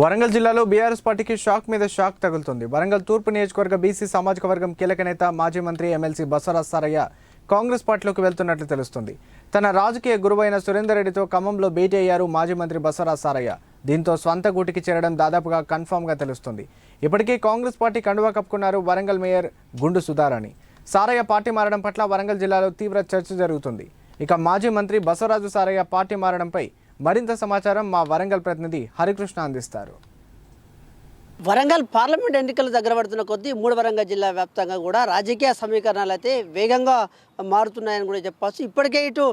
వరంగల్ జిల్లాలో బీఆర్ఎస్ పార్టీకి షాక్ మీద షాక్ తగులుతుంది. వరంగల్ తూర్పు నియోజకవర్గ బీసీ సామాజిక వర్గం కీలక నేత మాజీ మంత్రి ఎమ్మెల్సీ బసవరాజ్ సారయ్య కాంగ్రెస్ పార్టీలోకి వెళ్తున్నట్లు తెలుస్తుంది. తన రాజకీయ గురువైన సురేందర్ రెడ్డితో ఖమ్మంలో భేటీ అయ్యారు మాజీ మంత్రి బసవరాజ్ సారయ్య. దీంతో స్వంత గూటికి చేరడం దాదాపుగా కన్ఫామ్గా తెలుస్తుంది. ఇప్పటికే కాంగ్రెస్ పార్టీ కండువా కప్పుకున్నారు వరంగల్ మేయర్ గుండు సుధారాణి. సారయ్య పార్టీ మారడం పట్ల వరంగల్ జిల్లాలో తీవ్ర చర్చ జరుగుతుంది. ఇక మాజీ మంత్రి బసవరాజు సారయ్య పార్టీ మారడంపై మరింత సమాచారం మా వరంగల్ ప్రతినిధి హరికృష్ణ అందిస్తారు. వరంగల్ పార్లమెంట్ ఎన్నికలు దగ్గర పడుతున్న కొద్దీ మూడు వరంగల్ జిల్లా వ్యాప్తంగా కూడా రాజకీయ సమీకరణాలు అయితే వేగంగా మారుతున్నాయని కూడా చెప్పవచ్చు. ఇప్పటికే ఇటు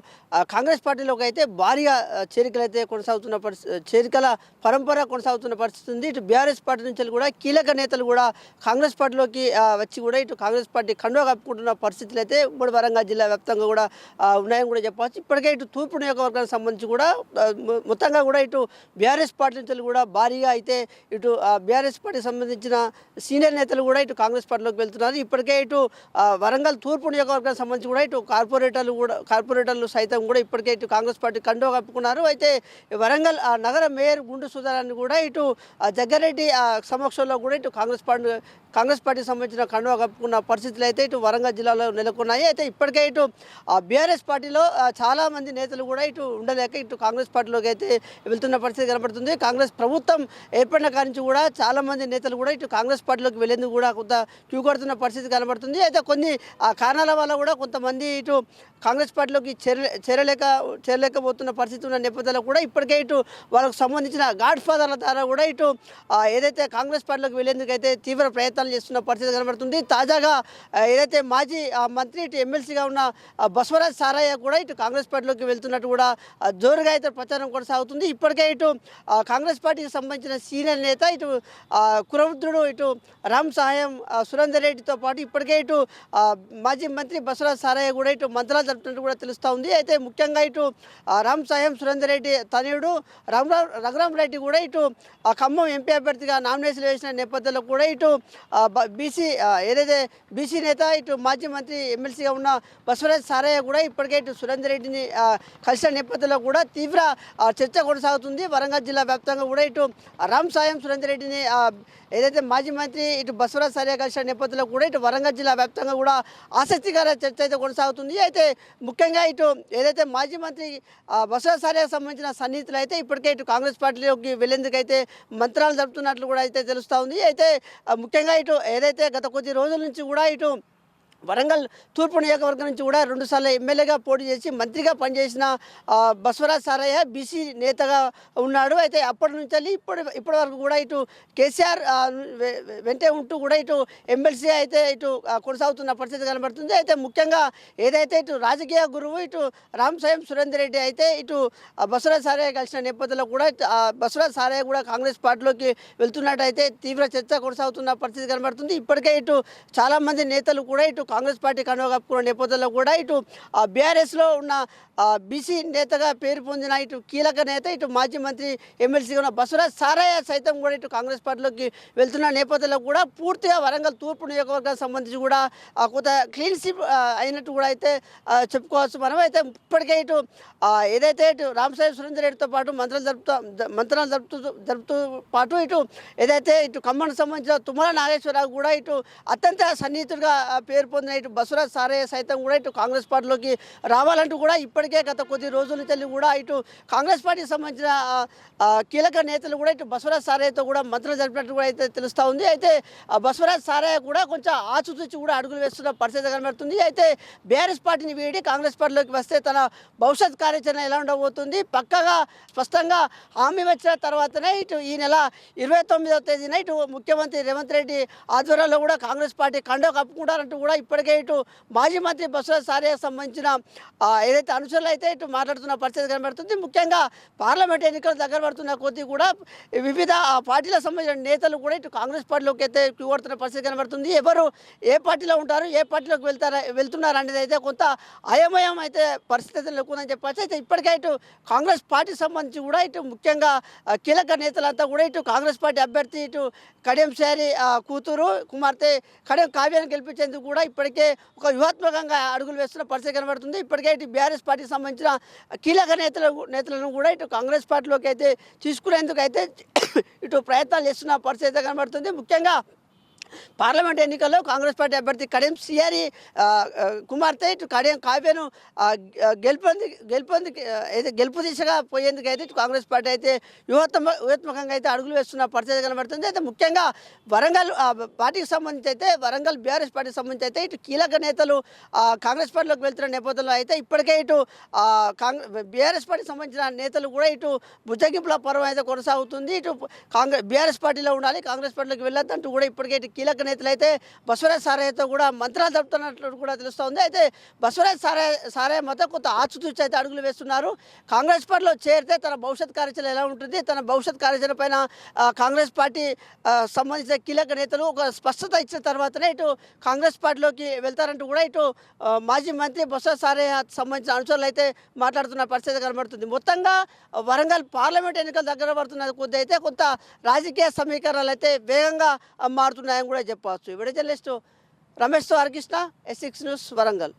కాంగ్రెస్ పార్టీలోకి అయితే భారీగా చేరికలు అయితే కొనసాగుతున్న పరిస్థితి చేరికల పరంపర కొనసాగుతున్న పరిస్థితి ఉంది. ఇటు బీఆర్ఎస్ పార్టీ నుంచి కూడా కీలక నేతలు కూడా కాంగ్రెస్ పార్టీలోకి వచ్చి కూడా ఇటు కాంగ్రెస్ పార్టీ కండువా కప్పుకుంటున్న పరిస్థితులు అయితే మూడు వరంగల్ జిల్లా వ్యాప్తంగా కూడా ఉన్నాయని కూడా చెప్పవచ్చు. ఇప్పటికే ఇటు తూర్పు నియోజకవర్గానికి సంబంధించి కూడా మొత్తంగా కూడా ఇటు బీఆర్ఎస్ పార్టీ నుంచి కూడా భారీగా అయితే ఇటు బీఆర్ఎస్ పార్టీకి సంబంధించిన సీనియర్ నేతలు కూడా ఇటు కాంగ్రెస్ పార్టీలోకి వెళ్తున్నారు. ఇప్పటికే ఇటు వరంగల్ తూర్పు నియోజకవర్గానికి సంబంధించి కూడా ఇటు కార్పొరేటర్లు కూడా కార్పొరేటర్లు సైతం కూడా ఇప్పటికే ఇటు కాంగ్రెస్ పార్టీ కండో కప్పుకున్నారు. అయితే వరంగల్ ఆ, నగర మేయర్ గుండు సుధారాన్ని కూడా ఇటు జగ్గారెడ్డి సమక్షంలో కూడా ఇటు కాంగ్రెస్ పార్టీ కాంగ్రెస్ పార్టీకి సంబంధించిన కండువా కప్పుకున్న పరిస్థితులు అయితే ఇటు వరంగల్ జిల్లాలో నెలకొన్నాయి. అయితే ఇప్పటికే ఇటు బీఆర్ఎస్ పార్టీలో చాలామంది నేతలు కూడా ఇటు ఉండలేక ఇటు కాంగ్రెస్ పార్టీలోకి అయితే వెళ్తున్న పరిస్థితి కనబడుతుంది. కాంగ్రెస్ ప్రభుత్వం ఏర్పడిన కాడి నుంచి కూడా చాలామంది నేతలు కూడా ఇటు కాంగ్రెస్ పార్టీలోకి వెళ్ళేందుకు కూడా కొంత క్యూ కొడుతున్న పరిస్థితి కనబడుతుంది. అయితే కొన్ని ఆ, కారణాల వల్ల కూడా కొంతమంది ఇటు కాంగ్రెస్ పార్టీలోకి చేరలే చేరలేక చేరలేకపోతున్న పరిస్థితి ఉన్న నేపథ్యంలో కూడా ఇప్పటికే ఇటు వాళ్ళకు సంబంధించిన గాడ్ ఫాదర్ల ద్వారా కూడా ఇటు ఏదైతే కాంగ్రెస్ పార్టీలోకి వెళ్ళేందుకు అయితే తీవ్ర ప్రయత్నాలు చేస్తున్న పరిస్థితి కనబడుతుంది. తాజాగా ఏదైతే మాజీ మంత్రి ఇటు ఎమ్మెల్సీగా ఉన్న బసవరాజ్ సారయ్య కూడా ఇటు కాంగ్రెస్ పార్టీలోకి వెళ్తున్నట్టు కూడా జోరుగా అయితే ప్రచారం కొనసాగుతుంది. ఇప్పటికే ఇటు కాంగ్రెస్ పార్టీకి సంబంధించిన సీనియర్ నేత ఇటు కురవృద్ధుడు ఇటు రామ్ సహాయం సురేందర్ రెడ్డితో పాటు ఇప్పటికే ఇటు మాజీ మంత్రి బసవరాజ్ సారయ్య కూడా ఇటు మంత్రాలు జరుపుతున్నట్టు కూడా తెలుస్తూ ఉంది. అయితే ముఖ్యంగా ఇటు రామ్ సాయం సురేందర్ రెడ్డి తనయుడు రామ్ రఘురామ్ రెడ్డి కూడా ఇటు ఆ, ఖమ్మం ఎంపీ అభ్యర్థిగా నామినేషన్ వేసిన నేపథ్యంలో కూడా ఇటు బీసీ ఏదైతే బీసీ నేత ఇటు మాజీ మంత్రి ఎమ్మెల్సీగా ఉన్న బసవరాజ్ సారయ్య కూడా ఇప్పటికే ఇటు సురేందర్ రెడ్డిని కలిసిన నేపథ్యంలో కూడా తీవ్ర చర్చ కొనసాగుతుంది. వరంగల్ జిల్లా వ్యాప్తంగా కూడా ఇటు రామ్ సాయం సురేందర్ రెడ్డిని ఏదైతే మాజీ మంత్రి ఇటు బసవరాజ్ సారయ్య కలిసిన నేపథ్యంలో కూడా ఇటు వరంగల్ జిల్లా వ్యాప్తంగా కూడా ఆసక్తికర చర్చ అయితే కొనసాగుతుంది. అయితే ముఖ్యంగా ఇటు ఏదైతే మాజీ మంత్రి బసవరాజ్ సారయ్యకు సంబంధించిన సన్నిహితులు అయితే ఇప్పటికే ఇటు కాంగ్రెస్ పార్టీలోకి వెళ్ళేందుకైతే మంత్రాలు జరుపుతున్నట్లు కూడా అయితే తెలుస్తూ ఉంది. అయితే ముఖ్యంగా ఇటు ఏదైతే గత కొద్ది రోజుల నుంచి కూడా ఇటు వరంగల్ తూర్పు నియోజకవర్గం నుంచి కూడా రెండుసార్లు ఎమ్మెల్యేగా పోటీ చేసి మంత్రిగా పనిచేసిన బసవరాజ్ సారయ్య బీసీ నేతగా ఉన్నాడు. అయితే అప్పటి నుంచి వెళ్ళి ఇప్పటి ఇప్పటి వరకు కూడా ఇటు కేసీఆర్ వెంటే ఉంటూ కూడా ఇటు ఎమ్మెల్సీ అయితే ఇటు కొనసాగుతున్న పరిస్థితి కనబడుతుంది. అయితే ముఖ్యంగా ఏదైతే ఇటు రాజకీయ గురువు ఇటు రామ్ స్వయం సురేందర్ రెడ్డి అయితే ఇటు బసవరాజ్ సారయ్య కలిసిన నేపథ్యంలో కూడా బసవరాజ్ సారయ్య కూడా కాంగ్రెస్ పార్టీలోకి వెళ్తున్నట్టయితే తీవ్ర చర్చ కొనసాగుతున్న పరిస్థితి కనబడుతుంది. ఇప్పటికే ఇటు చాలామంది నేతలు కూడా ఇటు కాంగ్రెస్ పార్టీ కనువ కప్పుకున్న నేపథ్యంలో కూడా ఇటు బీఆర్ఎస్లో ఉన్న బీసీ నేతగా పేరు పొందిన ఇటు కీలక నేత ఇటు మాజీ మంత్రి ఎమ్మెల్సీగా ఉన్న బసవరాజ్ సారయ్య సైతం కూడా ఇటు కాంగ్రెస్ పార్టీలోకి వెళ్తున్న నేపథ్యంలో కూడా పూర్తిగా వరంగల్ తూర్పు నియోజకవర్గానికి సంబంధించి కూడా ఆ, కొంత క్లీన్ స్వీప్ అయినట్టు కూడా అయితే చెప్పుకోవచ్చు మనం. అయితే ఇప్పటికే ఇటు ఏదైతే ఇటు రామసాయి సురేందర్ రెడ్డితో పాటు మంత్రాలు జరుపుతూ మంత్రాలు జరుపుతూ జరుపుతూ పాటు ఇటు ఏదైతే ఇటు ఖమ్మానికి సంబంధించిన తుమ్మల నాగేశ్వరరావు కూడా ఇటు అత్యంత సన్నిహితుడిగా పేరు పొందిన ఇటు బసవరాజ్ సారయ్య సైతం కూడా ఇటు కాంగ్రెస్ పార్టీలోకి రావాలంటూ కూడా ఇప్పటికే గత కొద్ది రోజుల నుంచి కూడా ఇటు కాంగ్రెస్ పార్టీకి సంబంధించిన కీలక నేతలు కూడా ఇటు బసవరాజ్ సారయ్యతో కూడా మంత్రులు జరిపినట్టు కూడా అయితే తెలుస్తూ ఉంది. అయితే ఆ బసవరాజ్ సారయ్య కూడా కొంచెం ఆచితూచి కూడా అడుగులు వేస్తున్న పరిస్థితి కనబడుతుంది. అయితే బీఆర్ఎస్ పార్టీని వీడి కాంగ్రెస్ పార్టీలోకి వస్తే తన భవిష్యత్ కార్యాచరణ ఎలా ఉండబోతుంది? పక్కగా స్పష్టంగా హామీ వచ్చిన తర్వాతనే ఇటు ఈ నెల ఇరవై తొమ్మిదవ తేదీన ఇటు ముఖ్యమంత్రి రేవంత్ రెడ్డి ఆధ్వర్యంలో కూడా కాంగ్రెస్ పార్టీ కండో కప్పుకుంటారంటూ కూడా ఇప్పటికే ఇటు మాజీ మంత్రి బసవరాజ్ సారయ్యకు సంబంధించిన ఏదైతే అనుచరులు అయితే ఇటు మాట్లాడుతున్న పరిస్థితి కనబడుతుంది. ముఖ్యంగా పార్లమెంట్ ఎన్నికలు దగ్గర పడుతున్న కొద్దీ కూడా వివిధ పార్టీలకు సంబంధించిన నేతలు కూడా ఇటు కాంగ్రెస్ పార్టీలోకి అయితే కొడుతున్న పరిస్థితి కనబడుతుంది. ఎవరు ఏ పార్టీలో ఉంటారు ఏ పార్టీలోకి వెళ్తారా వెళ్తున్నారు అనేది అయితే కొంత అయమయం అయితే పరిస్థితి లేకుందని చెప్పచ్చు. అయితే ఇప్పటికే ఇటు కాంగ్రెస్ పార్టీకి సంబంధించి కూడా ఇటు ముఖ్యంగా కీలక నేతలంతా కూడా ఇటు కాంగ్రెస్ పార్టీ అభ్యర్థి ఇటు కడియం శారీ కూతురు కుమార్తె కడియం కావ్యాన్ని గెలిపించేందుకు కూడా ఇప్పటికే ఒక వ్యూహాత్మకంగా అడుగులు వేస్తున్న పరిస్థితి కనబడుతుంది. ఇప్పటికే ఇటు బీఆర్ఎస్ పార్టీకి సంబంధించిన కీలక నేతలు నేతలను కూడా ఇటు కాంగ్రెస్ పార్టీలోకి అయితే తీసుకునేందుకు అయితే ఇటు ప్రయత్నాలు చేస్తున్న పరిస్థితి కనబడుతుంది. ముఖ్యంగా పార్లమెంట్ ఎన్నికల్లో కాంగ్రెస్ పార్టీ అభ్యర్థి కడియం సిఆరి కుమార్తె ఇటు కడియం కావ్యను గెలుపొంది గెలుపొంది అయితే గెలుపు దిశగా పోయేందుకు అయితే ఇటు కాంగ్రెస్ పార్టీ అయితే వ్యూహత్మ వ్యూహాత్మకంగా అయితే అడుగులు వేస్తున్న పరిస్థితి కనబడుతుంది. అయితే ముఖ్యంగా వరంగల్ పార్టీకి సంబంధించి అయితే వరంగల్ బీఆర్ఎస్ పార్టీకి సంబంధించి అయితే ఇటు కీలక నేతలు కాంగ్రెస్ పార్టీలోకి వెళ్తున్న నేపథ్యంలో అయితే ఇప్పటికే ఇటు కాంగ్రెస్ బీఆర్ఎస్ పార్టీకి సంబంధించిన నేతలు కూడా ఇటు బుజ్జగింపుల పర్వం అయితే కొనసాగుతుంది. ఇటు కాంగ్రెస్ బీఆర్ఎస్ పార్టీలో ఉండాలి కాంగ్రెస్ పార్టీలోకి వెళ్ళొద్దంటూ కూడా ఇప్పటికే ఇటు కీలక నేతలు అయితే బసవరాజ్ సారయ్యతో కూడా మంత్రాలు జరుపుతున్నట్లు కూడా తెలుస్తోంది. అయితే బసవరాజ్ సారయ్య సారయ్య మొత్తం కొంత ఆచితూచి అయితే అడుగులు వేస్తున్నారు. కాంగ్రెస్ పార్టీలో చేరితే తన భవిష్యత్ కార్యాచరణ ఎలా ఉంటుంది? తన భవిష్యత్ కార్యాచరణ పైన కాంగ్రెస్ పార్టీ సంబంధించిన కీలక నేతలు ఒక స్పష్టత ఇచ్చిన తర్వాతనే ఇటు కాంగ్రెస్ పార్టీలోకి వెళ్తారంటూ కూడా ఇటు మాజీ మంత్రి బొత్స సారయ్య సంబంధించిన అనుచరులు అయితే మాట్లాడుతున్న పరిస్థితి కనబడుతుంది. మొత్తంగా వరంగల్ పార్లమెంట్ ఎన్నికలు దగ్గర పడుతున్న కొద్ది అయితే కొంత రాజకీయ సమీకరణలు అయితే వేగంగా మారుతున్నాయి. న్యాయం కూడా చెప్పవచ్చు. విడ journalist రమేష్తో Harikrishna S six news Warangal.